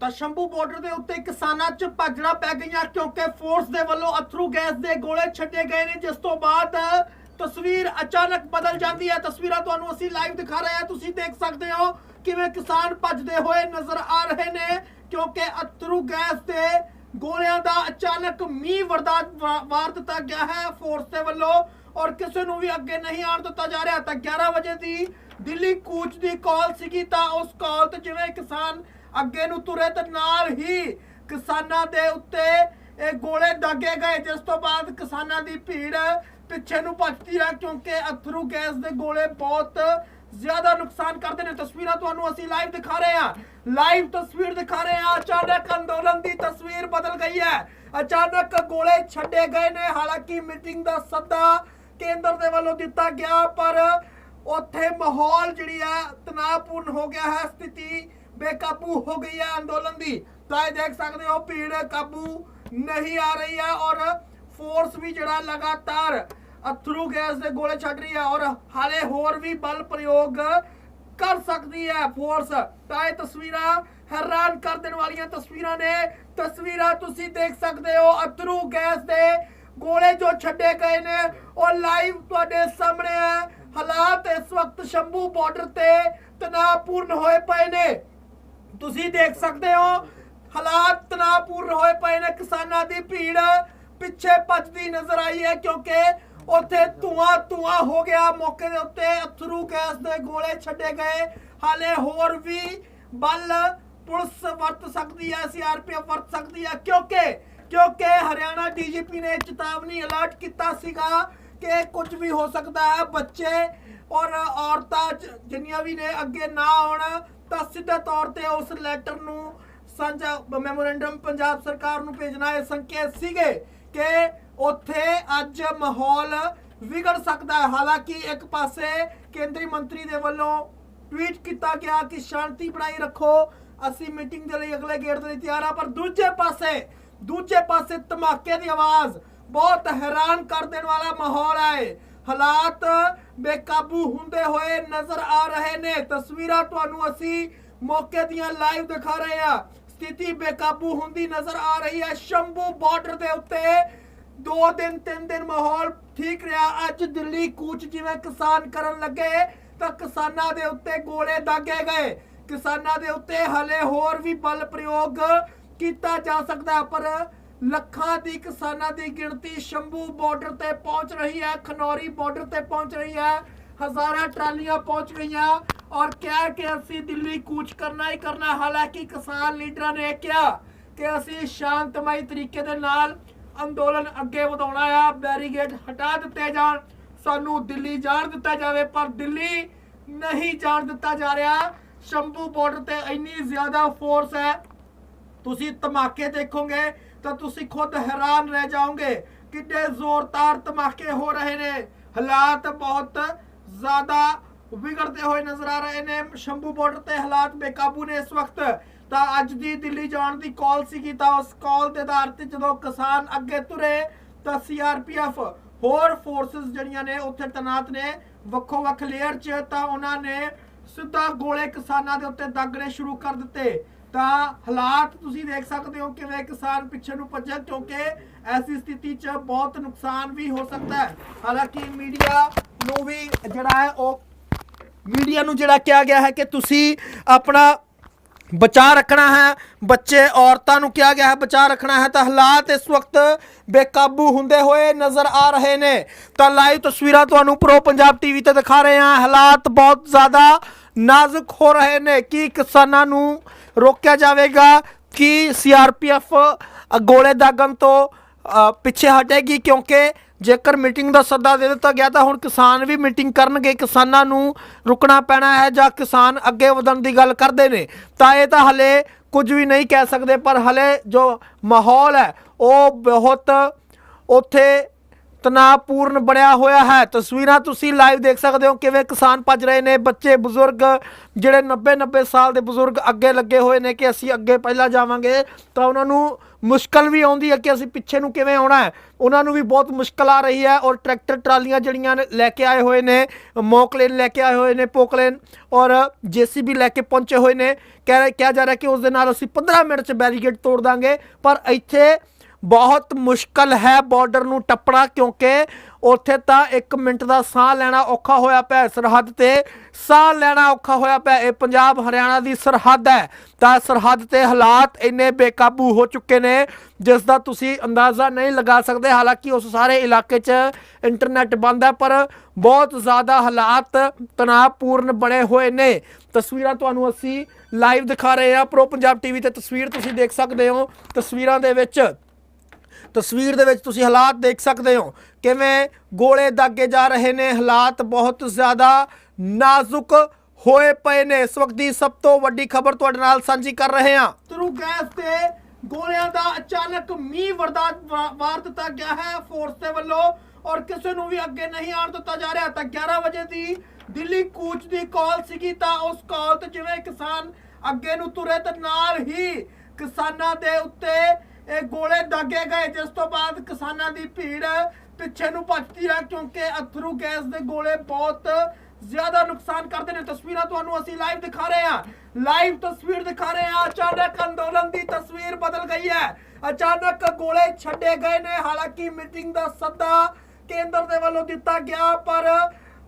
ਤਾਂ ਸ਼ੰਭੂ ਬਾਰਡਰ ਦੇ ਉੱਤੇ ਕਿਸਾਨਾਂ 'ਚ ਭਾਜੜਾ ਪੈ ਗਈਆਂ ਕਿਉਂਕਿ ਫੋਰਸ ਦੇ ਵੱਲੋਂ ਅਥਰੂ ਗੈਸ ਦੇ ਗੋਲੇ ਛੱਡੇ ਗਏ ਨੇ, ਜਿਸ ਤੋਂ ਬਾਅਦ ਤਸਵੀਰ ਅਚਾਨਕ ਬਦਲ ਜਾਂਦੀ ਹੈ। ਤਸਵੀਰਾਂ ਤੁਹਾਨੂੰ ਅਸੀਂ ਲਾਈਵ ਦਿਖਾ ਰਹੇ ਹਾਂ। ਤੁਸੀਂ ਦੇਖ ਸਕਦੇ ਹੋ ਕਿਵੇਂ ਕਿਸਾਨ ਭੱਜਦੇ ਹੋਏ ਨਜ਼ਰ ਆ ਰਹੇ ਨੇ, ਕਿਉਂਕਿ ਅਥਰੂ ਗੈਸ ਦੇ ਗੋਲਿਆਂ ਦਾ ਅਚਾਨਕ ਮੀਂਹ ਵਰਦਾਨ ਵਾਰ ਦਿੱਤਾ ਗਿਆ ਹੈ ਫੋਰਸ ਦੇ ਵੱਲੋਂ ਔਰ ਕਿਸੇ ਨੂੰ ਵੀ ਅੱਗੇ ਨਹੀਂ ਆਉਣ ਦਿੱਤਾ ਜਾ ਰਿਹਾ। ਤਾਂ 11 ਵਜੇ ਦੀ ਦਿੱਲੀ ਕੂਚ ਦੀ ਕਾਲ ਸੀਗੀ ਤਾਂ ਉਸ ਕਾਲ ਤੇ ਜਿਵੇਂ ਕਿਸਾਨ ਅੱਗੇ ਨੂੰ ਤੁਰੇ ਤੇ ਨਾਲ ਹੀ ਕਿਸਾਨਾਂ ਦੇ ਉੱਤੇ ਇਹ ਗੋਲੇ ਦਾਗੇ ਗਏ, ਜਿਸ ਤੋਂ ਬਾਅਦ ਕਿਸਾਨਾਂ ਦੀ ਭੀੜ ਪਿੱਛੇ ਨੂੰ ਭੱਜਦੀ ਹੈ ਕਿਉਂਕਿ ਅਥਰੂ ਗੈਸ ਦੇ ਗੋਲੇ ਬਹੁਤ ਜ਼ਿਆਦਾ ਨੁਕਸਾਨ ਕਰਦੇ ਨੇ। ਤਸਵੀਰਾਂ ਤੁਹਾਨੂੰ ਅਸੀਂ ਲਾਈਵ ਦਿਖਾ ਰਹੇ ਹਾਂ। ਲਾਈਵ ਤਸਵੀਰ ਦਿਖਾ ਰਹੇ ਹਾਂ। ਅਚਾਨਕ ਅੰਦੋਲਨ ਦੀ ਤਸਵੀਰ ਬਦਲ ਗਈ ਹੈ। ਅਚਾਨਕ ਗੋਲੇ ਛੱਡੇ ਗਏ ਨੇ। ਹਾਲਾਂਕਿ ਮੀਟਿੰਗ ਦਾ ਸੱਦਾ ਕੇਂਦਰ ਦੇ ਵੱਲੋਂ ਦਿੱਤਾ ਗਿਆ, ਪਰ ਉੱਥੇ ਮਾਹੌਲ ਜਿਹੜੀ ਹੈ ਤਣਾਅਪੂਰਨ ਹੋ ਗਿਆ ਹੈ, ਸਥਿਤੀ ਬੇਕਾਬੂ ਹੋ ਗਈ ਹੈ ਅੰਦੋਲਨ ਦੀ। ਤਾਂ ਇਹ ਦੇਖ ਸਕਦੇ ਹੋ, ਭੀੜ ਕਾਬੂ ਨਹੀਂ ਆ ਰਹੀ ਹੈ ਔਰ ਫੋਰਸ ਵੀ ਜਿਹੜਾ ਲਗਾਤਾਰ ਅਥਰੂ ਗੈਸ ਦੇ ਗੋਲੇ ਛੱਡ ਰਹੀ ਹੈ ਔਰ ਹਾਲੇ ਹੋਰ ਵੀ ਬਲ ਪ੍ਰਯੋਗ ਕਰ ਸਕਦੀ ਹੈ ਫੋਰਸ ਤਾਂ ਇਹ ਤਸਵੀਰਾਂ ਹੈਰਾਨ ਕਰ ਦੇਣ ਵਾਲੀਆਂ ਤਸਵੀਰਾਂ ਨੇ। ਤਸਵੀਰਾਂ ਤੁਸੀਂ ਦੇਖ ਸਕਦੇ ਹੋ, ਅਥਰੂ ਗੈਸ ਦੇ ਗੋਲੇ ਜੋ ਛੱਡੇ ਗਏ ਨੇ, ਉਹ ਲਾਈਵ ਤੁਹਾਡੇ ਸਾਹਮਣੇ ਹੈ। ਹਾਲਾਤ ਇਸ ਵਕਤ ਸ਼ੰਭੂ ਬਾਰਡਰ ਤੇ ਤਣਾਅਪੂਰਨ ਹੋਏ ਪਏ ਨੇ। ਤੁਸੀਂ ਦੇਖ ਸਕਦੇ ਹੋ, ਹਾਲਾਤ ਤਣਾਅਪੂਰਨ ਹੋਏ ਪਏ ਨੇ। ਕਿਸਾਨਾਂ ਦੀ ਭੀੜ ਪਿੱਛੇ ਭੱਜਦੀ ਨਜ਼ਰ ਆਈ ਹੈ ਕਿਉਂਕਿ ਉੱਥੇ ਧੂਆਂ ਧੂਆਂ ਹੋ ਗਿਆ। ਮੌਕੇ ਦੇ ਉੱਤੇ ਅਥਰੂ ਗੈਸ ਦੇ ਗੋਲੇ ਛੱਡੇ ਗਏ। ਹਾਲੇ ਹੋਰ ਵੀ ਬਲ ਪੁਲਿਸ ਵਰਤ ਸਕਦੀ ਹੈ, ਸੀਆਰਪੀਐਫ ਵਰਤ ਸਕਦੀ ਹੈ। ਕਿਉਂਕਿ ਕਿਉਂਕਿ ਹਰਿਆਣਾ ਡੀਜੀਪੀ ਨੇ ਚੇਤਾਵਨੀ ਅਲਰਟ ਕੀਤਾ ਸੀਗਾ ਕਿ ਕੁਝ ਵੀ ਹੋ ਸਕਦਾ ਹੈ। ਬੱਚੇ ਔਰ ਔਰਤਾਂ ਜ- ਜਿੰਨੀਆਂ ਵੀ ਨੇ ਅੱਗੇ ਨਾ ਆਉਣ, ਤਾਂ ਸਿੱਧੇ ਤੌਰ ਤੇ ਉਸ ਲੈਟਰ ਨੂੰ ਸਾਂਝਾ ਮੈਮੋਰੈਂਡਮ ਪੰਜਾਬ ਸਰਕਾਰ ਨੂੰ ਭੇਜਣਾ ਇਹ ਸੰਕੇਤ ਸੀਗੇ ਕਿ ਉੱਥੇ ਅੱਜ ਮਾਹੌਲ ਵਿਗੜ ਸਕਦਾ ਹੈ। ਹਾਲਾਂਕਿ ਇੱਕ ਪਾਸੇ ਕੇਂਦਰੀ ਮੰਤਰੀ ਦੇ ਵੱਲੋਂ ਟਵੀਟ ਕੀਤਾ ਗਿਆ ਕਿ ਸ਼ਾਂਤੀ ਬਣਾਈ ਰੱਖੋ, ਅਸੀਂ ਮੀਟਿੰਗ ਦੇ ਲਈ ਅਗਲੇ ਗੇੜ ਦੇ ਲਈ ਤਿਆਰ ਆ ਪਰ ਦੂਜੇ ਪਾਸੇ ਦੂਜੇ ਪਾਸੇ ਧਮਾਕੇ ਦੀ ਆਵਾਜ਼ ਬਹੁਤ ਹੈਰਾਨ ਕਰ ਦੇਣ ਵਾਲਾ ਮਾਹੌਲ ਹੈ। ਹਾਲਾਤ ਬੇਕਾਬੂ ਹੁੰਦੇ ਹੋਏ ਨਜ਼ਰ ਆ ਰਹੇ ਨੇ। ਤਸਵੀਰਾਂ ਤੁਹਾਨੂੰ ਅਸੀਂ ਮੌਕੇ ਦੀਆਂ ਲਾਈਵ ਦਿਖਾ ਰਹੇ ਹਾਂ। ਸਥਿਤੀ ਬੇਕਾਬੂ ਹੁੰਦੀ ਨਜ਼ਰ ਆ ਰਹੀ ਹੈ। ਸ਼ੰਭੂ ਬਾਰਡਰ ਦੇ ਉੱਤੇ ਦੋ ਦਿਨ, ਤਿੰਨ ਦਿਨ ਮਾਹੌਲ ਠੀਕ ਰਿਹਾ। ਅੱਜ ਦਿੱਲੀ ਕੂਚ ਜਿਵੇਂ ਕਿਸਾਨ ਕਰਨ ਲੱਗੇ, ਤਾਂ ਕਿਸਾਨਾਂ ਦੇ ਉੱਤੇ ਗੋਲੇ ਦਾਗੇ ਗਏ। ਕਿਸਾਨਾਂ ਦੇ ਉੱਤੇ ਹਲੇ ਹੋਰ ਵੀ ਬਲ ਪ੍ਰਯੋਗ ਕੀਤਾ ਜਾ ਸਕਦਾ ਪਰ ਲੱਖਾਂ ਦੀ ਕਿਸਾਨਾਂ ਦੀ ਗਿਣਤੀ ਸ਼ੰਭੂ ਬਾਰਡਰ ਤੇ ਪਹੁੰਚ ਰਹੀ ਹੈ, ਖਨੌਰੀ ਬਾਰਡਰ ਤੇ ਪਹੁੰਚ ਰਹੀ ਹੈ। ਹਜ਼ਾਰਾਂ ਟਰਾਲੀਆਂ ਪਹੁੰਚ ਗਈਆਂ ਔਰ ਕਿਹਾ ਕਿ ਅਸੀਂ ਦਿੱਲੀ ਕੂਚ ਕਰਨਾ ਹੀ ਕਰਨਾ, ਹਾਲਾਂਕਿ ਕਿਸਾਨ ਲੀਡਰਾਂ ਨੇ ਕਿਹਾ ਕਿ ਅਸੀਂ ਸ਼ਾਂਤਮਈ ਤਰੀਕੇ ਦੇ ਨਾਲ ਅੰਦੋਲਨ ਅੱਗੇ ਵਧਾਉਣਾ ਆ ਬੈਰੀਗੇਡ ਹਟਾ ਦਿੱਤੇ ਜਾਣ, ਸਾਨੂੰ ਦਿੱਲੀ ਜਾਣ ਦਿੱਤਾ ਜਾਵੇ, ਪਰ ਦਿੱਲੀ ਨਹੀਂ ਜਾਣ ਦਿੱਤਾ ਜਾ ਰਿਹਾ। ਸ਼ੰਭੂ ਬਾਰਡਰ ਤੇ ਇੰਨੀ ਜ਼ਿਆਦਾ ਫੋਰਸ ਹੈ। ਤੁਸੀਂ ਧਮਾਕੇ ਦੇਖੋਗੇ ਤਾਂ ਤੁਸੀਂ ਖੁਦ ਹੈਰਾਨ ਰਹਿ ਜਾਓਗੇ ਕਿੰਨੇ ਜ਼ੋਰਦਾਰ ਧਮਾਕੇ ਹੋ ਰਹੇ ਨੇ। ਹਾਲਾਤ ਬਹੁਤ ਜ਼ਿਆਦਾ ਵਿਗੜਦੇ ਹੋਏ ਨਜ਼ਰ ਆ ਰਹੇ ਨੇ। ਸ਼ੰਭੂ ਬਾਰਡਰ ਤੇ ਹਾਲਾਤ ਬੇਕਾਬੂ ਨੇ ਇਸ ਵਕਤ। ਤਾਂ ਅੱਜ ਦੀ ਦਿੱਲੀ ਜਾਣ ਦੀ ਕਾਲ ਸੀਗੀ ਤਾਂ ਉਸ ਕਾਲ ਦੇ ਆਧਾਰ ਤੇ ਜਦੋਂ ਕਿਸਾਨ ਅੱਗੇ ਤੁਰੇ ਤਾਂ ਸੀਆਰਪੀਐਫ ਹੋਰ ਫੋਰਸਸ ਜਿਹੜੀਆਂ ਨੇ ਉੱਥੇ ਤੈਨਾਤ ਨੇ, ਵੱਖੋ ਵੱਖ ਲੇਅਰ 'ਚ ਤਾਂ ਉਹਨਾਂ ਨੇ ਸਿੱਧਾ ਗੋਲੇ ਕਿਸਾਨਾਂ ਦੇ ਉੱਤੇ ਦਾਗਣੇ ਸ਼ੁਰੂ ਕਰ ਦਿੱਤੇ। ਤਾਂ ਹਾਲਾਤ ਤੁਸੀਂ ਦੇਖ ਸਕਦੇ ਹੋ ਕਿਵੇਂ ਕਿਸਾਨ ਪਿੱਛੇ ਨੂੰ ਭੱਜੇ, ਕਿਉਂਕਿ ਐਸੀ ਸਥਿਤੀ 'ਚ ਬਹੁਤ ਨੁਕਸਾਨ ਵੀ ਹੋ ਸਕਦਾ ਹੈ। ਹਾਲਾਂਕਿ ਮੀਡੀਆ ਨੂੰ ਵੀ ਜਿਹੜਾ ਹੈ ਉਹ, ਮੀਡੀਆ ਨੂੰ ਜਿਹੜਾ ਕਿਹਾ ਗਿਆ ਹੈ ਕਿ ਤੁਸੀਂ ਆਪਣਾ ਬਚਾ ਰੱਖਣਾ ਹੈ, ਬੱਚੇ, ਔਰਤਾਂ ਨੂੰ ਕਿਹਾ ਗਿਆ ਹੈ ਬਚਾ ਰੱਖਣਾ ਹੈ, ਤਾਂ ਹਾਲਾਤ ਇਸ ਵਕਤ ਬੇਕਾਬੂ ਹੁੰਦੇ ਹੋਏ ਨਜ਼ਰ ਆ ਰਹੇ ਨੇ। ਤਾਂ ਲਾਈਵ ਤਸਵੀਰਾਂ ਤੁਹਾਨੂੰ ਪ੍ਰੋ ਪੰਜਾਬ ਟੀਵੀ ਤੇ ਦਿਖਾ ਰਹੇ ਹਾਂ। ਹਾਲਾਤ ਬਹੁਤ ਜ਼ਿਆਦਾ ਨਾਜ਼ੁਕ ਹੋ ਰਹੇ ਨੇ। ਕੀ ਕਿਸਾਨਾਂ ਨੂੰ ਰੋਕਿਆ ਜਾਵੇਗਾ ਕਿ ਸੀਆਰਪੀਐਫ ਗੋਲੇ ਦਾਗਣ ਤੋਂ ਪਿੱਛੇ ਹਟੇਗੀ ਕਿਉਂਕਿ ਜੇਕਰ ਮੀਟਿੰਗ ਦਾ ਸੱਦਾ ਦੇ ਦਿੱਤਾ ਗਿਆ ਤਾਂ ਹੁਣ ਕਿਸਾਨ ਵੀ ਮੀਟਿੰਗ ਕਰਨਗੇ, ਕਿਸਾਨਾਂ ਨੂੰ ਰੁਕਣਾ ਪੈਣਾ ਹੈ ਜਾਂ ਕਿਸਾਨ ਅੱਗੇ ਵਧਣ ਦੀ ਗੱਲ ਕਰਦੇ ਨੇ। ਤਾਂ ਇਹ ਤਾਂ ਹਲੇ ਕੁਝ ਵੀ ਨਹੀਂ ਕਹਿ ਸਕਦੇ, ਪਰ ਹਲੇ ਜੋ ਮਾਹੌਲ ਹੈ, ਉਹ ਬਹੁਤ ਉੱਥੇ ਤਣਾਅਪੂਰਨ ਬਣਿਆ ਹੋਇਆ ਹੈ। ਤਸਵੀਰਾਂ ਤੁਸੀਂ ਲਾਈਵ ਦੇਖ ਸਕਦੇ ਹੋ ਕਿਵੇਂ ਕਿਸਾਨ ਭੱਜ ਰਹੇ ਨੇ, ਬੱਚੇ, ਬਜ਼ੁਰਗ, ਜਿਹੜੇ 90 90 ਸਾਲ ਦੇ ਬਜ਼ੁਰਗ ਅੱਗੇ ਲੱਗੇ ਹੋਏ ਨੇ ਕਿ ਅਸੀਂ ਅੱਗੇ ਪਹਿਲਾਂ ਜਾਵਾਂਗੇ, ਤਾਂ ਉਹਨਾਂ ਨੂੰ ਮੁਸ਼ਕਲ ਵੀ ਆਉਂਦੀ ਹੈ ਕਿ ਅਸੀਂ ਪਿੱਛੇ ਨੂੰ ਕਿਵੇਂ ਆਉਣਾ ਹੈ। ਉਹਨਾਂ ਨੂੰ ਵੀ ਬਹੁਤ ਮੁਸ਼ਕਲ ਆ ਰਹੀ ਹੈ ਔਰ ਟਰੈਕਟਰ, ਟਰਾਲੀਆਂ ਜਿਹੜੀਆਂ ਨੇ ਲੈ ਕੇ ਆਏ ਹੋਏ ਨੇ ਮੋਕਲੇਨ ਲੈ ਕੇ ਆਏ ਹੋਏ ਨੇ ਪੋਕਲੇਨ ਔਰ ਜੀਸੀਬੀ ਲੈ ਕੇ ਪਹੁੰਚੇ ਹੋਏ ਨੇ। ਕਹਿ, ਕਿਹਾ ਜਾ ਰਿਹਾ ਕਿ ਉਸ ਦੇ ਨਾਲ ਅਸੀਂ 15 ਮਿੰਟ 'ਚ ਬੈਰੀਕੇਡ ਤੋੜ ਦਾਂਗੇ, ਪਰ ਇੱਥੇ ਬਹੁਤ ਮੁਸ਼ਕਲ ਹੈ ਬਾਰਡਰ ਨੂੰ ਟੱਪਣਾ ਕਿਉਂਕਿ ਉੱਥੇ ਤਾਂ 1 ਮਿੰਟ ਦਾ ਸਾਹ ਲੈਣਾ ਔਖਾ ਹੋਇਆ ਪਿਆ ਸਰਹੱਦ ਤੇ ਸਾਹ ਲੈਣਾ ਔਖਾ ਹੋਇਆ ਪਿਆ ਇਹ ਪੰਜਾਬ ਹਰਿਆਣਾ ਦੀ ਸਰਹੱਦ ਹੈ। ਤਾਂ ਸਰਹੱਦ ਤੇ ਹਾਲਾਤ ਇੰਨੇ ਬੇਕਾਬੂ ਹੋ ਚੁੱਕੇ ਨੇ, ਜਿਸ ਦਾ ਤੁਸੀਂ ਅੰਦਾਜ਼ਾ ਨਹੀਂ ਲਗਾ ਸਕਦੇ। ਹਾਲਾਂਕਿ ਉਸ ਸਾਰੇ ਇਲਾਕੇ 'ਚ ਇੰਟਰਨੈਟ ਬੰਦ ਹੈ, ਪਰ ਬਹੁਤ ਜ਼ਿਆਦਾ ਹਾਲਾਤ ਤਣਾਅਪੂਰਨ ਬਣੇ ਹੋਏ ਨੇ। ਤਸਵੀਰਾਂ ਤੁਹਾਨੂੰ ਅਸੀਂ ਲਾਈਵ ਦਿਖਾ ਰਹੇ ਹਾਂ। ਪ੍ਰੋ ਪੰਜਾਬ ਟੀਵੀ ਤੇ ਤਸਵੀਰ ਤੁਸੀਂ ਦੇਖ ਸਕਦੇ ਹੋ। ਤਸਵੀਰਾਂ ਦੇ ਵਿੱਚ ਤਸਵੀਰ ਦੇ ਵਿੱਚ ਤੁਸੀਂ ਹਾਲਾਤ ਦੇਖ ਸਕਦੇ ਹੋ। ਕਿਵੇਂ ਗੋਲੇ ਦਾਗੇ ਜਾ ਰਹੇ ਨੇ, ਹਾਲਾਤ ਬਹੁਤ ਜ਼ਿਆਦਾ ਨਾਜ਼ੁਕ ਹੋਏ ਪਏ ਨੇ। ਇਸ ਵਕਤ ਦੀ ਸਭ ਤੋਂ ਵੱਡੀ ਖਬਰ ਤੁਹਾਡੇ ਨਾਲ ਸਾਂਝੀ ਕਰ ਰਹੇ ਹਾਂ। ਤਰੂ ਗੈਸ ਤੇ ਗੋਲਿਆਂ ਦਾ ਅਚਾਨਕ ਮੀਂਹ ਵਰਦਾਨ ਵਾ- ਵਾਰ ਦਿੱਤਾ ਗਿਆ ਹੈ ਫੋਰਸ ਦੇ ਵੱਲੋਂ ਔਰ ਕਿਸੇ ਨੂੰ ਵੀ ਅੱਗੇ ਨਹੀਂ ਆਉਣ ਦਿੱਤਾ ਜਾ ਰਿਹਾ। ਤਾਂ 11 ਵਜੇ ਦੀ ਦਿੱਲੀ ਕੂਚ ਦੀ ਕਾਲ ਸੀਗੀ ਤਾਂ ਉਸ ਕਾਲ ਤੇ ਜਿਵੇਂ ਕਿਸਾਨ ਅੱਗੇ ਨੂੰ ਤੁਰੇ ਤੇ ਨਾਲ ਹੀ ਕਿਸਾਨਾਂ ਦੇ ਉੱਤੇ ਇਹ ਗੋਲੇ ਦਾਗੇ ਗਏ, ਜਿਸ ਤੋਂ ਬਾਅਦ ਕਿਸਾਨਾਂ ਦੀ ਭੀੜ ਪਿੱਛੇ ਨੂੰ ਭੱਜਦੀ ਹੈ ਕਿਉਂਕਿ ਅਥਰੂ ਗੈਸ ਦੇ ਗੋਲੇ ਬਹੁਤ ਜ਼ਿਆਦਾ ਨੁਕਸਾਨ ਕਰਦੇ ਨੇ। ਤਸਵੀਰਾਂ ਤੁਹਾਨੂੰ ਅਸੀਂ ਲਾਈਵ ਦਿਖਾ ਰਹੇ ਹਾਂ। ਲਾਈਵ ਤਸਵੀਰ ਦਿਖਾ ਰਹੇ ਹਾਂ। ਅਚਾਨਕ ਅੰਦੋਲਨ ਦੀ ਤਸਵੀਰ ਬਦਲ ਗਈ ਹੈ। ਅਚਾਨਕ ਗੋਲੇ ਛੱਡੇ ਗਏ ਨੇ। ਹਾਲਾਂਕਿ ਮੀਟਿੰਗ ਦਾ ਸੱਦਾ ਕੇਂਦਰ ਦੇ ਵੱਲੋਂ ਦਿੱਤਾ ਗਿਆ, ਪਰ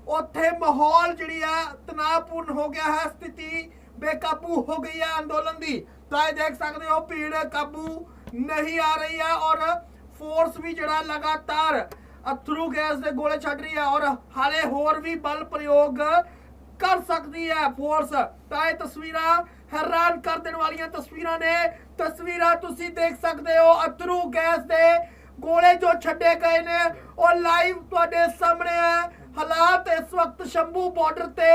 ਉੱਥੇ ਮਾਹੌਲ ਜਿਹੜੀ ਹੈ ਤਣਾਅਪੂਰਨ ਹੋ ਗਿਆ ਹੈ। ਸਥਿਤੀ ਬੇਕਾਬੂ ਹੋ ਗਈ ਹੈ ਅੰਦੋਲਨ ਦੀ। ਤਾਂ ਇਹ ਦੇਖ ਸਕਦੇ ਹੋ, ਭੀੜ ਕਾਬੂ ਨਹੀਂ ਆ ਰਹੀ ਹੈ ਔਰ ਫੋਰਸ ਵੀ ਜਿਹੜਾ ਲਗਾਤਾਰ ਅਥਰੂ ਗੈਸ ਦੇ ਗੋਲੇ ਛੱਡ ਰਹੀ ਹੈ ਔਰ ਹਾਲੇ ਹੋਰ ਵੀ ਬਲ ਪ੍ਰਯੋਗ ਕਰ ਸਕਦੀ ਹੈ ਫੋਰਸ ਤਾਂ ਇਹ ਤਸਵੀਰਾਂ ਹੈਰਾਨ ਕਰ ਦੇਣ ਵਾਲੀਆਂ ਤਸਵੀਰਾਂ ਨੇ। ਤਸਵੀਰਾਂ ਤੁਸੀਂ ਦੇਖ ਸਕਦੇ ਹੋ ਅਥਰੂ ਗੈਸ ਦੇ ਗੋਲੇ ਜੋ ਛੱਡੇ ਗਏ ਨੇ ਉਹ ਲਾਈਵ ਤੁਹਾਡੇ ਸਾਹਮਣੇ ਹੈ। ਹਾਲਾਤ ਇਸ ਵਕਤ ਸ਼ੰਭੂ ਬਾਰਡਰ ਤੇ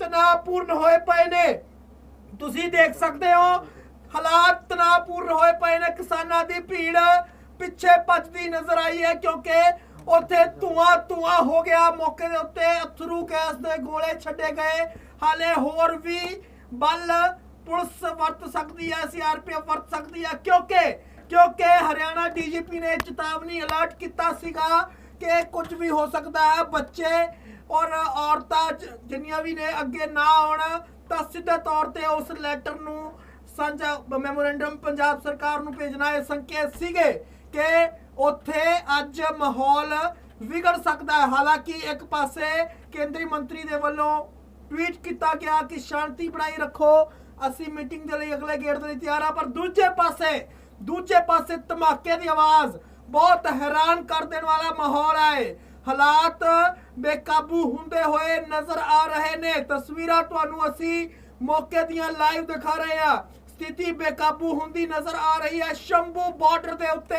ਤਣਾਅਪੂਰਨ ਹੋਏ ਪਏ ਨੇ। ਤੁਸੀਂ ਦੇਖ ਸਕਦੇ ਹੋ ਹਾਲਾਤ ਤਣਾਅਪੂਰਨ ਹੋਏ ਪਏ ਨੇ। ਕਿਸਾਨਾਂ ਦੀ ਭੀੜ ਪਿੱਛੇ ਭੱਜਦੀ ਨਜ਼ਰ ਆਈ ਹੈ ਕਿਉਂਕਿ ਉੱਥੇ ਧੂਆਂ ਧੂਆਂ ਹੋ ਗਿਆ। ਮੌਕੇ ਦੇ ਉੱਤੇ ਅਥਰੂ ਗੈਸ ਦੇ ਗੋਲੇ ਛੱਡੇ ਗਏ। ਹਾਲੇ ਹੋਰ ਵੀ ਬਲ ਪੁਲਿਸ ਵਰਤ ਸਕਦੀ ਹੈ, ਸੀਆਰਪੀਐਫ ਵਰਤ ਸਕਦੀ ਹੈ। ਕਿਉਂਕਿ ਕਿਉਂਕਿ ਹਰਿਆਣਾ ਡੀਜੀਪੀ ਨੇ ਚੇਤਾਵਨੀ ਅਲਰਟ ਕੀਤਾ ਸੀਗਾ ਕਿ ਕੁਝ ਵੀ ਹੋ ਸਕਦਾ ਹੈ। ਬੱਚੇ ਔਰ ਔਰਤਾਂ ਜਿੰਨੀਆਂ ਵੀ ਨੇ ਅੱਗੇ ਨਾ ਆਉਣ, ਤਾਂ ਸਿੱਧੇ ਤੌਰ ਤੇ ਉਸ ਲੈਟਰ ਨੂੰ ਸਾਂਝਾ ਮੈਮੋਰੈਂਡਮ ਪੰਜਾਬ ਸਰਕਾਰ ਨੂੰ ਭੇਜਣਾ ਇਹ ਸੰਕੇਤ ਸੀਗੇ ਕਿ ਉੱਥੇ ਅੱਜ ਮਾਹੌਲ ਵਿਗੜ ਸਕਦਾ ਹੈ। ਹਾਲਾਂਕਿ ਇੱਕ ਪਾਸੇ ਕੇਂਦਰੀ ਮੰਤਰੀ ਦੇ ਵੱਲੋਂ ਟਵੀਟ ਕੀਤਾ ਗਿਆ ਕਿ ਸ਼ਾਂਤੀ ਬਣਾਈ ਰੱਖੋ, ਅਸੀਂ ਮੀਟਿੰਗ ਦੇ ਲਈ ਅਗਲੇ ਗੇੜ ਦੇ ਲਈ ਤਿਆਰ ਆ ਪਰ ਦੂਜੇ ਪਾਸੇ ਦੂਜੇ ਪਾਸੇ ਧਮਾਕੇ ਦੀ ਆਵਾਜ਼ ਬਹੁਤ ਹੈਰਾਨ ਕਰ ਦੇਣ ਵਾਲਾ ਮਾਹੌਲ ਹੈ। ਹਾਲਾਤ ਬੇਕਾਬੂ ਹੁੰਦੇ ਹੋਏ ਨਜ਼ਰ ਆ ਰਹੇ ਨੇ। ਤਸਵੀਰਾਂ ਤੁਹਾਨੂੰ ਅਸੀਂ ਮੌਕੇ ਦੀਆਂ ਲਾਈਵ ਦਿਖਾ ਰਹੇ ਹਾਂ। ਸਥਿਤੀ ਬੇਕਾਬੂ ਹੁੰਦੀ ਨਜ਼ਰ ਆ ਰਹੀ ਹੈ। ਸ਼ੰਭੂ ਬਾਰਡਰ ਦੇ ਉੱਤੇ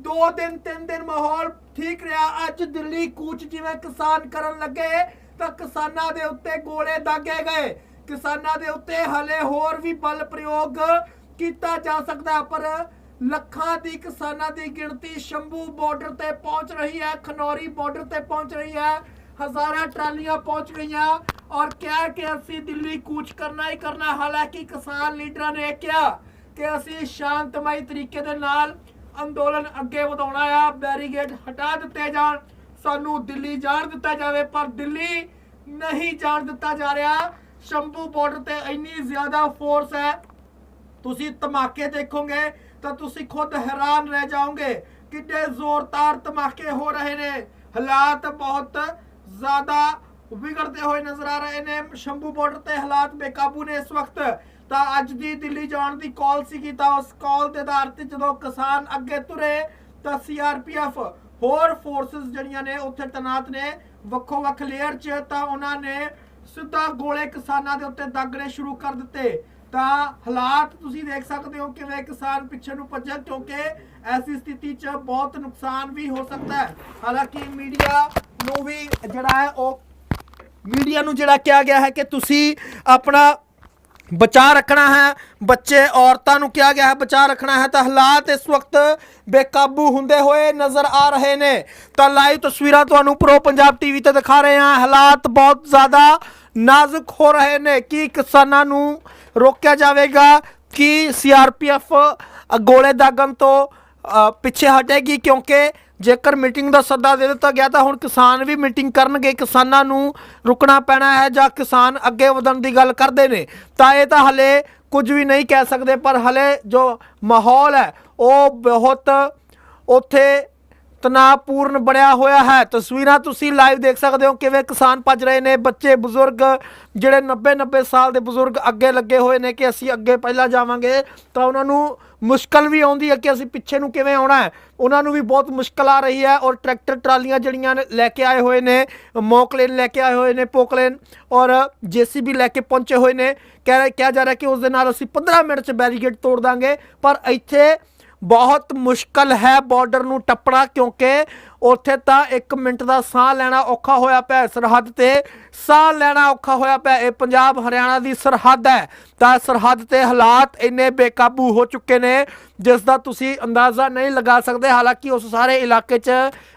ਦੋ ਦਿਨ, ਤਿੰਨ ਦਿਨ ਮਾਹੌਲ ਠੀਕ ਰਿਹਾ। ਅੱਜ ਦਿੱਲੀ ਕੂਚ ਜਿਵੇਂ ਕਿਸਾਨ ਕਰਨ ਲੱਗੇ, ਤਾਂ ਕਿਸਾਨਾਂ ਦੇ ਉੱਤੇ ਗੋਲੇ ਦਾਗੇ ਗਏ। ਕਿਸਾਨਾਂ ਦੇ ਉੱਤੇ ਹਲੇ ਹੋਰ ਵੀ ਬਲ ਪ੍ਰਯੋਗ ਕੀਤਾ ਜਾ ਸਕਦਾ ਪਰ ਲੱਖਾਂ ਦੀ ਕਿਸਾਨਾਂ ਦੀ ਗਿਣਤੀ ਸ਼ੰਭੂ ਬਾਰਡਰ ਤੇ ਪਹੁੰਚ ਰਹੀ ਹੈ, ਖਨੌਰੀ ਬਾਰਡਰ ਤੇ ਪਹੁੰਚ ਰਹੀ ਹੈ। ਹਜ਼ਾਰਾਂ ਟਰਾਲੀਆਂ ਪਹੁੰਚ ਗਈਆਂ। ਔਰ ਕਿਹਾ ਕਿ ਅਸੀਂ ਦਿੱਲੀ ਕੂਚ ਕਰਨਾ ਹੀ ਕਰਨਾ, ਹਾਲਾਂਕਿ ਕਿਸਾਨ ਲੀਡਰਾਂ ਨੇ ਕਿਹਾ ਕਿ ਅਸੀਂ ਸ਼ਾਂਤਮਈ ਤਰੀਕੇ ਦੇ ਨਾਲ ਅੰਦੋਲਨ ਅੱਗੇ ਵਧਾਉਣਾ ਆ ਬੈਰੀਗੇਡ ਹਟਾ ਦਿੱਤੇ ਜਾਣ, ਸਾਨੂੰ ਦਿੱਲੀ ਜਾਣ ਦਿੱਤਾ ਜਾਵੇ, ਪਰ ਦਿੱਲੀ ਨਹੀਂ ਜਾਣ ਦਿੱਤਾ ਜਾ ਰਿਹਾ। ਸ਼ੰਭੂ ਬਾਰਡਰ ਤੇ ਇੰਨੀ ਜ਼ਿਆਦਾ ਫੋਰਸ ਹੈ। ਤੁਸੀਂ ਧਮਾਕੇ ਦੇਖੋਗੇ ਤਾਂ ਤੁਸੀਂ ਖੁਦ ਹੈਰਾਨ ਰਹਿ ਜਾਓਗੇ, ਕਿੰਨੇ ਜ਼ੋਰਦਾਰ ਧਮਾਕੇ ਹੋ ਰਹੇ ਨੇ। ਹਾਲਾਤ ਬਹੁਤ ਜ਼ਿਆਦਾ ਵਿਗੜਦੇ ਹੋਏ ਨਜ਼ਰ ਆ ਰਹੇ ਨੇ, ਸ਼ੰਭੂ ਬਾਰਡਰ ਤੇ ਹਾਲਾਤ ਬੇਕਾਬੂ ਨੇ ਇਸ ਵਕਤ। ਤਾਂ ਅੱਜ ਦੀ ਦਿੱਲੀ ਜਾਣ ਦੀ ਕਾਲ ਸੀਗੀ ਤਾਂ ਉਸ ਕਾਲ ਦੇ ਆਧਾਰ ਤੇ ਜਦੋਂ ਕਿਸਾਨ ਅੱਗੇ ਤੁਰੇ, ਤਾਂ ਸੀਆਰਪੀਐਫ ਹੋਰ ਫੋਰਸਸ ਜਿਹੜੀਆਂ ਨੇ ਉੱਥੇ ਤੈਨਾਤ ਨੇ, ਵੱਖੋ ਵੱਖ ਲੇਅਰ 'ਚ ਤਾਂ ਉਹਨਾਂ ਨੇ ਸਿੱਧਾ ਗੋਲੇ ਕਿਸਾਨਾਂ ਦੇ ਉੱਤੇ ਦਾਗਣੇ ਸ਼ੁਰੂ ਕਰ ਦਿੱਤੇ। ਤਾਂ ਹਾਲਾਤ ਤੁਸੀਂ ਦੇਖ ਸਕਦੇ ਹੋ ਕਿਵੇਂ ਕਿਸਾਨ ਪਿੱਛੇ ਨੂੰ ਭੱਜਣ ਕਿਉਂਕਿ ਐਸੀ ਸਥਿਤੀ 'ਚ ਬਹੁਤ ਨੁਕਸਾਨ ਵੀ ਹੋ ਸਕਦਾ ਹੈ। ਹਾਲਾਂਕਿ ਮੀਡੀਆ ਨੂੰ ਵੀ ਜਿਹੜਾ ਹੈ ਉਹ ਮੀਡੀਆ ਨੂੰ ਜਿਹੜਾ ਕਿਹਾ ਗਿਆ ਹੈ ਕਿ ਤੁਸੀਂ ਆਪਣਾ ਬਚਾ ਰੱਖਣਾ ਹੈ, ਬੱਚੇ, ਔਰਤਾਂ ਨੂੰ ਕਿਹਾ ਗਿਆ ਹੈ ਬਚਾ ਰੱਖਣਾ ਹੈ, ਤਾਂ ਹਾਲਾਤ ਇਸ ਵਕਤ ਬੇਕਾਬੂ ਹੁੰਦੇ ਹੋਏ ਨਜ਼ਰ ਆ ਰਹੇ ਨੇ। ਤਾਂ ਲਾਈਵ ਤਸਵੀਰਾਂ ਤੁਹਾਨੂੰ ਪ੍ਰੋ ਪੰਜਾਬ ਟੀਵੀ ਤੇ ਦਿਖਾ ਰਹੇ ਹਾਂ। ਹਾਲਾਤ ਬਹੁਤ ਜ਼ਿਆਦਾ ਨਾਜ਼ੁਕ ਹੋ ਰਹੇ ਨੇ। ਕੀ ਕਿਸਾਨਾਂ ਨੂੰ ਰੋਕਿਆ ਜਾਵੇਗਾ? ਕਿ ਸੀਆਰਪੀਐਫ ਗੋਲੇ ਦਾਗਮ ਤੋਂ ਪਿੱਛੇ ਹਟੇਗੀ? ਕਿਉਂਕਿ ਜੇਕਰ ਮੀਟਿੰਗ ਦਾ ਸੱਦਾ ਦੇ ਦਿੱਤਾ ਗਿਆ ਤਾਂ ਹੁਣ ਕਿਸਾਨ ਵੀ ਮੀਟਿੰਗ ਕਰਨਗੇ। ਕਿਸਾਨਾਂ ਨੂੰ ਰੁਕਣਾ ਪੈਣਾ ਹੈ ਜਾਂ ਕਿਸਾਨ ਅੱਗੇ ਵਧਣ ਦੀ ਗੱਲ ਕਰਦੇ ਨੇ। ਤਾਂ ਇਹ ਤਾਂ ਹਲੇ ਕੁਝ ਵੀ ਨਹੀਂ ਕਹਿ ਸਕਦੇ, ਪਰ ਹਲੇ ਜੋ ਮਾਹੌਲ ਹੈ, ਉਹ ਬਹੁਤ ਉੱਥੇ ਤਣਾਅਪੂਰਨ ਬਣਿਆ ਹੋਇਆ ਹੈ। ਤਸਵੀਰਾਂ ਤੁਸੀਂ ਲਾਈਵ ਦੇਖ ਸਕਦੇ ਹੋ ਕਿਵੇਂ ਕਿਸਾਨ ਭੱਜ ਰਹੇ ਨੇ। ਬੱਚੇ, ਬਜ਼ੁਰਗ, ਜਿਹੜੇ 90 90 ਸਾਲ ਦੇ ਬਜ਼ੁਰਗ ਅੱਗੇ ਲੱਗੇ ਹੋਏ ਨੇ ਕਿ ਅਸੀਂ ਅੱਗੇ ਪਹਿਲਾਂ ਜਾਵਾਂਗੇ, ਤਾਂ ਉਹਨਾਂ ਨੂੰ ਮੁਸ਼ਕਲ ਵੀ ਆਉਂਦੀ ਹੈ ਕਿ ਅਸੀਂ ਪਿੱਛੇ ਨੂੰ ਕਿਵੇਂ ਆਉਣਾ ਹੈ। ਉਹਨਾਂ ਨੂੰ ਵੀ ਬਹੁਤ ਮੁਸ਼ਕਲ ਆ ਰਹੀ ਹੈ ਔਰ ਟਰੈਕਟਰ, ਟਰਾਲੀਆਂ ਜਿਹੜੀਆਂ ਨੇ ਲੈ ਕੇ ਆਏ ਹੋਏ ਨੇ ਮੋਕਲੇਨ ਲੈ ਕੇ ਆਏ ਹੋਏ ਨੇ ਪੋਕਲੇਨ ਔਰ ਜੀਸੀਬੀ ਲੈ ਕੇ ਪਹੁੰਚੇ ਹੋਏ ਨੇ। ਕਹਿ ਕਿਹਾ ਜਾ ਰਿਹਾ ਕਿ ਉਸ ਦੇ ਨਾਲ ਅਸੀਂ 15 ਮਿੰਟ 'ਚ ਬੈਰੀਗੇਡ ਤੋੜ ਦਾਂਗੇ। ਪਰ ਇੱਥੇ ਬਹੁਤ ਮੁਸ਼ਕਲ ਹੈ ਬਾਰਡਰ ਨੂੰ ਟੱਪਣਾ ਕਿਉਂਕਿ ਉੱਥੇ ਤਾਂ 1 ਮਿੰਟ ਦਾ ਸਾਹ ਲੈਣਾ ਔਖਾ ਹੋਇਆ ਪਿਆ ਸਰਹੱਦ ਤੇ ਸਾਹ ਲੈਣਾ ਔਖਾ ਹੋਇਆ ਪਿਆ ਇਹ ਪੰਜਾਬ ਹਰਿਆਣਾ ਦੀ ਸਰਹੱਦ ਹੈ। ਤਾਂ ਸਰਹੱਦ ਤੇ ਹਾਲਾਤ ਇੰਨੇ ਬੇਕਾਬੂ ਹੋ ਚੁੱਕੇ ਨੇ, ਜਿਸ ਦਾ ਤੁਸੀਂ ਅੰਦਾਜ਼ਾ ਨਹੀਂ ਲਗਾ ਸਕਦੇ। ਹਾਲਾਂਕਿ ਉਸ ਸਾਰੇ ਇਲਾਕੇ 'ਚ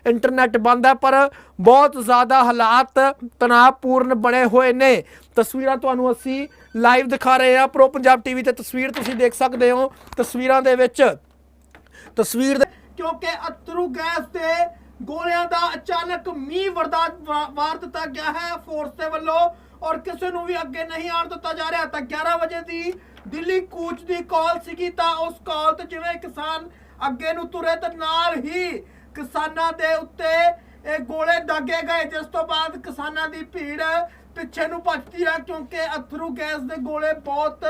ਇੰਟਰਨੈਟ ਬੰਦ ਹੈ, ਪਰ ਬਹੁਤ ਜ਼ਿਆਦਾ ਹਾਲਾਤ ਤਣਾਅਪੂਰਨ ਬਣੇ ਹੋਏ ਨੇ। ਤਸਵੀਰਾਂ ਤੁਹਾਨੂੰ ਅਸੀਂ ਲਾਈਵ ਦਿਖਾ ਰਹੇ ਹਾਂ। ਪ੍ਰੋ ਪੰਜਾਬ ਟੀਵੀ ਤੇ ਤਸਵੀਰ ਤੁਸੀਂ ਦੇਖ ਸਕਦੇ ਹੋ। ਤਸਵੀਰਾਂ ਦੇ ਵਿੱਚ ਤਸਵੀਰ ਦੇ ਕਿਉਂਕਿ ਅਤਰੂ ਗੈਸ ਤੇ ਗੋਲਿਆਂ ਦਾ ਅਚਾਨਕ ਮੀਂਹ ਵਰਦਾਨ ਵਾਰ ਦਿੱਤਾ ਗਿਆ ਹੈ ਫੋਰਸ ਦੇ ਵੱਲੋਂ ਔਰ ਕਿਸੇ ਨੂੰ ਵੀ ਅੱਗੇ ਨਹੀਂ ਆਉਣ ਦਿੱਤਾ ਜਾ ਰਿਹਾ। ਤਾਂ 11 ਵਜੇ ਦੀ ਦਿੱਲੀ ਕੂਚ ਦੀ ਕਾਲ ਸੀਗੀ ਤਾਂ ਉਸ ਕਾਲ ਤੇ ਜਿਵੇਂ ਕਿਸਾਨ ਅੱਗੇ ਨੂੰ ਤੁਰੇ ਤੇ ਨਾਲ ਹੀ ਕਿਸਾਨਾਂ ਦੇ ਉੱਤੇ ਇਹ ਗੋਲੇ ਦਾਗੇ ਗਏ, ਜਿਸ ਤੋਂ ਬਾਅਦ ਕਿਸਾਨਾਂ ਦੀ ਭੀੜ ਪਿੱਛੇ ਨੂੰ ਭੱਜਦੀ ਹੈ ਕਿਉਂਕਿ ਅਥਰੂ ਗੈਸ ਦੇ ਗੋਲੇ ਬਹੁਤ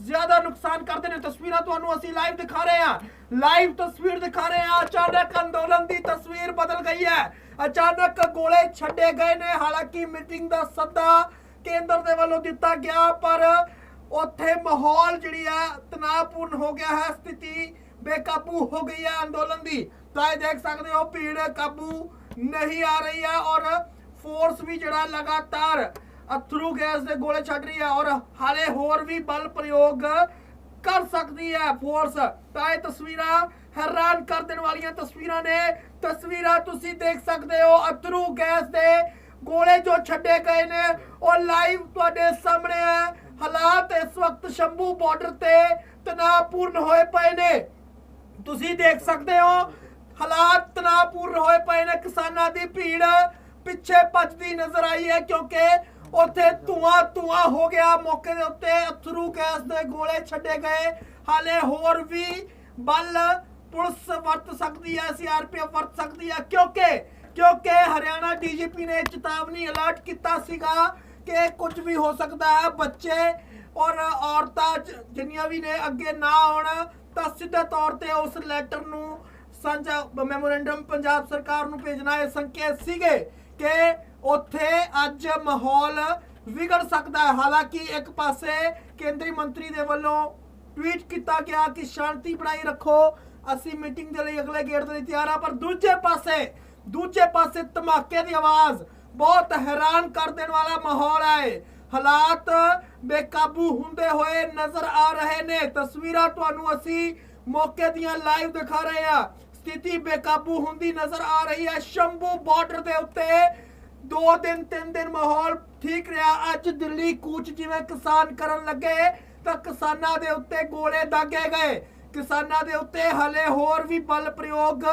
ਜ਼ਿਆਦਾ ਨੁਕਸਾਨ ਕਰਦੇ ਨੇ ਤਸਵੀਰਾਂ ਤੁਹਾਨੂੰ ਅਸੀਂ ਲਾਈਵ ਦਿਖਾ ਰਹੇ ਹਾਂ। ਲਾਈਵ ਤਸਵੀਰ ਦਿਖਾ ਰਹੇ ਹਾਂ। ਅਚਾਨਕ ਅੰਦੋਲਨ ਦੀ ਤਸਵੀਰ ਬਦਲ ਗਈ ਹੈ। ਅਚਾਨਕ ਗੋਲੇ ਛੱਡੇ ਗਏ ਨੇ। ਹਾਲਾਂਕਿ ਮੀਟਿੰਗ ਦਾ ਸੱਦਾ ਕੇਂਦਰ ਦੇ ਵੱਲੋਂ ਦਿੱਤਾ ਗਿਆ, ਪਰ ਉੱਥੇ ਮਾਹੌਲ ਜਿਹੜੀ ਹੈ ਤਣਾਅਪੂਰਨ ਹੋ ਗਿਆ ਹੈ। ਸਥਿਤੀ ਬੇਕਾਬੂ ਹੋ ਗਈ ਹੈ ਅੰਦੋਲਨ ਦੀ। ਤਾਂ ਇਹ ਦੇਖ ਸਕਦੇ ਹੋ, ਭੀੜ ਕਾਬੂ ਨਹੀਂ ਆ ਰਹੀ ਹੈ ਔਰ ਫੋਰਸ ਵੀ ਜਿਹੜਾ ਲਗਾਤਾਰ ਅਥਰੂ ਗੈਸ ਦੇ ਗੋਲੇ ਛੱਡ ਰਹੀ ਹੈ ਔਰ ਹਾਲੇ ਹੋਰ ਵੀ ਬਲ ਪ੍ਰਯੋਗ ਕਰ ਸਕਦੀ ਹੈ ਫੋਰਸ ਤਾਂ ਇਹ ਤਸਵੀਰਾਂ ਹੈਰਾਨ ਕਰ ਦੇਣ ਵਾਲੀਆਂ ਤਸਵੀਰਾਂ ਨੇ। ਤਸਵੀਰਾਂ ਤੁਸੀਂ ਦੇਖ ਸਕਦੇ ਹੋ ਅਥਰੂ ਗੈਸ ਦੇ ਗੋਲੇ ਜੋ ਛੱਡੇ ਗਏ ਨੇ। ਉਹ ਲਾਈਵ ਤੁਹਾਡੇ ਸਾਹਮਣੇ ਹੈ। ਹਾਲਾਤ ਇਸ ਵਕਤ ਸ਼ੰਭੂ ਬਾਰਡਰ ਤੇ ਤਣਾਅਪੂਰਨ ਹੋਏ ਪਏ ਨੇ। ਤੁਸੀਂ ਦੇਖ ਸਕਦੇ ਹੋ ਹਾਲਾਤ ਤਣਾਅਪੂਰਨ ਹੋਏ ਪਏ ਨੇ। ਕਿਸਾਨਾਂ ਦੀ ਭੀੜ ਪਿੱਛੇ ਭੱਜਦੀ ਨਜ਼ਰ ਆਈ ਹੈ ਕਿਉਂਕਿ ਉੱਥੇ ਧੂਆਂ ਧੂਆਂ ਹੋ ਗਿਆ। ਮੌਕੇ ਦੇ ਉੱਤੇ ਅਥਰੂ ਗੈਸ ਦੇ ਗੋਲੇ ਛੱਡੇ ਗਏ। ਹਾਲੇ ਹੋਰ ਵੀ ਬਲ ਪੁਲਿਸ ਵਰਤ ਸਕਦੀ ਹੈ, ਸੀਆਰਪੀਐਫ ਵਰਤ ਸਕਦੀ ਹੈ। ਕਿਉਂਕਿ ਕਿਉਂਕਿ ਹਰਿਆਣਾ ਡੀਜੀਪੀ ਨੇ ਚੇਤਾਵਨੀ ਅਲਰਟ ਕੀਤਾ ਸੀਗਾ ਕਿ ਕੁਝ ਵੀ ਹੋ ਸਕਦਾ ਹੈ। ਬੱਚੇ ਔਰ ਔਰਤਾਂ ਜ- ਜਿੰਨੀਆਂ ਵੀ ਨੇ ਅੱਗੇ ਨਾ ਆਉਣ, ਤਾਂ ਸਿੱਧੇ ਤੌਰ ਤੇ ਉਸ ਲੈਟਰ ਨੂੰ ਸਾਂਝਾ ਮੈਮੋਰੈਂਡਮ ਪੰਜਾਬ ਸਰਕਾਰ ਨੂੰ ਭੇਜਣਾ ਇਹ ਸੰਕੇਤ ਸੀਗੇ ਕਿ ਉੱਥੇ ਅੱਜ ਮਾਹੌਲ ਵਿਗੜ ਸਕਦਾ ਹੈ। ਹਾਲਾਂਕਿ ਇੱਕ ਪਾਸੇ ਕੇਂਦਰੀ ਮੰਤਰੀ ਦੇ ਵੱਲੋਂ ਟਵੀਟ ਕੀਤਾ ਗਿਆ ਕਿ ਸ਼ਾਂਤੀ ਬਣਾਈ ਰੱਖੋ, ਅਸੀਂ ਮੀਟਿੰਗ ਦੇ ਲਈ ਅਗਲੇ ਗੇੜ ਦੇ ਲਈ ਤਿਆਰ ਆ ਪਰ ਦੂਜੇ ਪਾਸੇ ਦੂਜੇ ਪਾਸੇ ਧਮਾਕੇ ਦੀ ਆਵਾਜ਼ ਬਹੁਤ ਹੈਰਾਨ ਕਰ ਦੇਣ ਵਾਲਾ ਮਾਹੌਲ ਹੈ। ਹਾਲਾਤ ਬੇਕਾਬੂ ਹੁੰਦੇ ਹੋਏ ਨਜ਼ਰ ਆ ਰਹੇ ਨੇ। ਤਸਵੀਰਾਂ ਤੁਹਾਨੂੰ ਅਸੀਂ ਮੌਕੇ ਦੀਆਂ ਲਾਈਵ ਦਿਖਾ ਰਹੇ ਹਾਂ। ਸਥਿਤੀ ਬੇਕਾਬੂ ਹੁੰਦੀ ਨਜ਼ਰ ਆ ਰਹੀ ਹੈ। ਸ਼ੰਭੂ ਬਾਰਡਰ ਦੇ ਉੱਤੇ ਦੋ ਦਿਨ ਤਿੰਨ ਦਿਨ ਮਾਹੌਲ ਠੀਕ ਰਿਹਾ। ਅੱਜ ਦਿੱਲੀ ਕੂਚ ਜਿਵੇਂ ਕਿਸਾਨ ਕਰਨ ਲੱਗੇ, ਤਾਂ ਕਿਸਾਨਾਂ ਦੇ ਉੱਤੇ ਗੋਲੇ ਦਾਗੇ ਗਏ। ਕਿਸਾਨਾਂ ਦੇ ਉੱਤੇ ਹਲੇ ਹੋਰ ਵੀ ਬਲ ਪ੍ਰਯੋਗ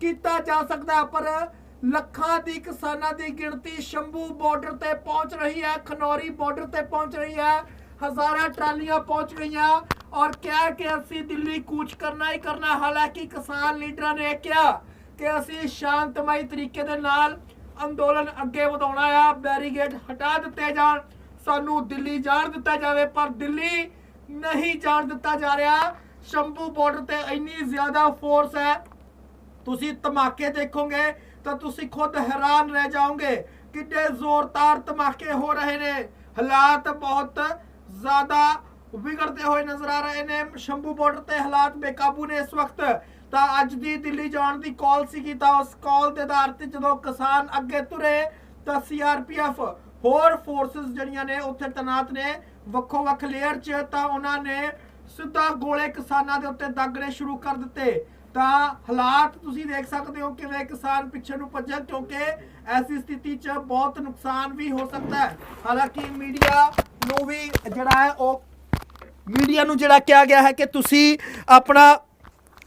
ਕੀਤਾ ਜਾ ਸਕਦਾ, ਪਰ ਲੱਖਾਂ ਦੀ ਕਿਸਾਨਾਂ ਦੀ ਗਿਣਤੀ ਸ਼ੰਭੂ ਬਾਰਡਰ ਤੇ ਪਹੁੰਚ ਰਹੀ ਹੈ, ਖਨੌਰੀ ਬਾਰਡਰ ਤੇ ਪਹੁੰਚ ਰਹੀ ਹੈ। ਹਜ਼ਾਰਾਂ ਟਰਾਲੀਆਂ ਪਹੁੰਚ ਗਈਆਂ ਔਰ ਕਿਹਾ ਕਿ ਅਸੀਂ ਦਿੱਲੀ ਕੂਚ ਕਰਨਾ ਹੀ ਕਰਨਾ। ਹਾਲਾਂਕਿ ਕਿਸਾਨ ਲੀਡਰਾਂ ਨੇ ਕਿਹਾ ਕਿ ਅਸੀਂ ਸ਼ਾਂਤਮਈ ਤਰੀਕੇ ਦੇ ਨਾਲ ਅੰਦੋਲਨ ਅੱਗੇ ਵਧਾਉਣਾ ਆ। ਬੈਰੀਗੇਡ ਹਟਾ ਦਿੱਤੇ ਜਾਣ। ਸਾਨੂੰ ਦਿੱਲੀ ਜਾਣ ਦਿੱਤਾ ਜਾਵੇ, ਪਰ ਦਿੱਲੀ ਨਹੀਂ ਜਾਣ ਦਿੱਤਾ ਜਾ ਰਿਹਾ। ਸ਼ੰਭੂ ਬਾਰਡਰ ਤੇ ਇੰਨੀ ਜ਼ਿਆਦਾ ਫੋਰਸ ਹੈ। ਤੁਸੀਂ ਧਮਾਕੇ ਦੇਖੋਗੇ ਤਾਂ ਤੁਸੀਂ ਖੁਦ ਹੈਰਾਨ ਰਹਿ ਜਾਓਗੇ। ਕਿੰਨੇ ਜ਼ੋਰਦਾਰ ਧਮਾਕੇ ਹੋ ਰਹੇ ਨੇ। ਹਾਲਾਤ ਬਹੁਤ ਜ਼ਿਆਦਾ ਵਿਗੜਦੇ ਹੋਏ ਨਜ਼ਰ ਆ ਰਹੇ ਨੇ। ਸ਼ੰਭੂ ਬਾਰਡਰ ਤੇ ਹਾਲਾਤ ਬੇਕਾਬੂ ਨੇ ਇਸ ਵਕਤ। ਤਾਂ ਅੱਜ ਦੀ ਦਿੱਲੀ ਜਾਣ ਦੀ ਕਾਲ ਸੀਗੀ ਤਾਂ ਉਸ ਕਾਲ ਦੇ ਆਧਾਰ ਤੇ ਜਦੋਂ ਕਿਸਾਨ ਅੱਗੇ ਤੁਰੇ ਤਾਂ ਸੀਆਰਪੀਐਫ ਹੋਰ ਫੋਰਸਸ ਜਿਹੜੀਆਂ ਨੇ ਉੱਥੇ ਤੈਨਾਤ ਨੇ, ਵੱਖੋ ਵੱਖ ਲੇਅਰ 'ਚ ਤਾਂ ਉਹਨਾਂ ਨੇ ਸਿੱਧਾ ਗੋਲੇ ਕਿਸਾਨਾਂ ਦੇ ਉੱਤੇ ਦਾਗਣੇ ਸ਼ੁਰੂ ਕਰ ਦਿੱਤੇ। ਤਾਂ ਹਾਲਾਤ ਤੁਸੀਂ ਦੇਖ ਸਕਦੇ ਹੋ ਕਿਵੇਂ ਕਿਸਾਨ ਪਿੱਛੇ ਨੂੰ ਭੱਜਿਆ ਕਿਉਂਕਿ ਐਸੀ ਸਥਿਤੀ 'ਚ ਬਹੁਤ ਨੁਕਸਾਨ ਵੀ ਹੋ ਸਕਦਾ ਹੈ। ਹਾਲਾਂਕਿ ਮੀਡੀਆ ਨੂੰ ਵੀ ਜਿਹੜਾ ਹੈ ਉਹ ਮੀਡੀਆ ਨੂੰ ਜਿਹੜਾ ਕਿਹਾ ਗਿਆ ਹੈ ਕਿ ਤੁਸੀਂ ਆਪਣਾ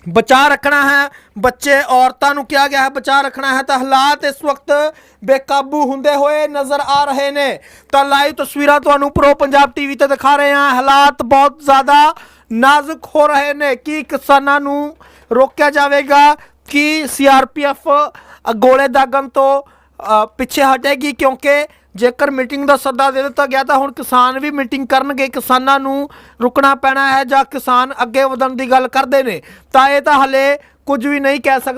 ਬਚਾ ਰੱਖਣਾ ਹੈ। ਬੱਚੇ ਔਰਤਾਂ ਨੂੰ ਕਿਹਾ ਗਿਆ ਹੈ, ਬਚਾ ਰੱਖਣਾ ਹੈ। ਤਾਂ ਹਾਲਾਤ ਇਸ ਵਕਤ ਬੇਕਾਬੂ ਹੁੰਦੇ ਹੋਏ ਨਜ਼ਰ ਆ ਰਹੇ ਨੇ। ਤਾਂ ਲਾਈਵ ਤਸਵੀਰਾਂ ਤੁਹਾਨੂੰ ਪ੍ਰੋ ਪੰਜਾਬ ਟੀਵੀ ਤੇ ਦਿਖਾ ਰਹੇ ਹਾਂ। ਹਾਲਾਤ ਬਹੁਤ ਜ਼ਿਆਦਾ ਨਾਜ਼ੁਕ ਹੋ ਰਹੇ ਨੇ। ਕੀ ਕਿਸਾਨਾਂ ਨੂੰ ਰੋਕਿਆ ਜਾਵੇਗਾ? ਕਿ ਸੀਆਰਪੀਐਫ ਗੋਲੇ ਦਾਗਮ ਤੋਂ ਪਿੱਛੇ ਹਟੇਗੀ ਕਿਉਂਕਿ ਜੇਕਰ ਮੀਟਿੰਗ ਦਾ ਸੱਦਾ ਦੇ ਦਿੱਤਾ ਗਿਆ ਤਾਂ ਹੁਣ ਕਿਸਾਨ ਵੀ ਮੀਟਿੰਗ ਕਰਨਗੇ, ਕਿਸਾਨਾਂ ਨੂੰ ਰੁਕਣਾ ਪੈਣਾ ਹੈ ਜਾਂ ਕਿਸਾਨ ਅੱਗੇ ਵਧਣ ਦੀ ਗੱਲ ਕਰਦੇ ਨੇ। ਤਾਂ ਇਹ ਤਾਂ ਹਲੇ ਕੁਝ ਵੀ ਨਹੀਂ ਕਹਿ ਸਕਦੇ।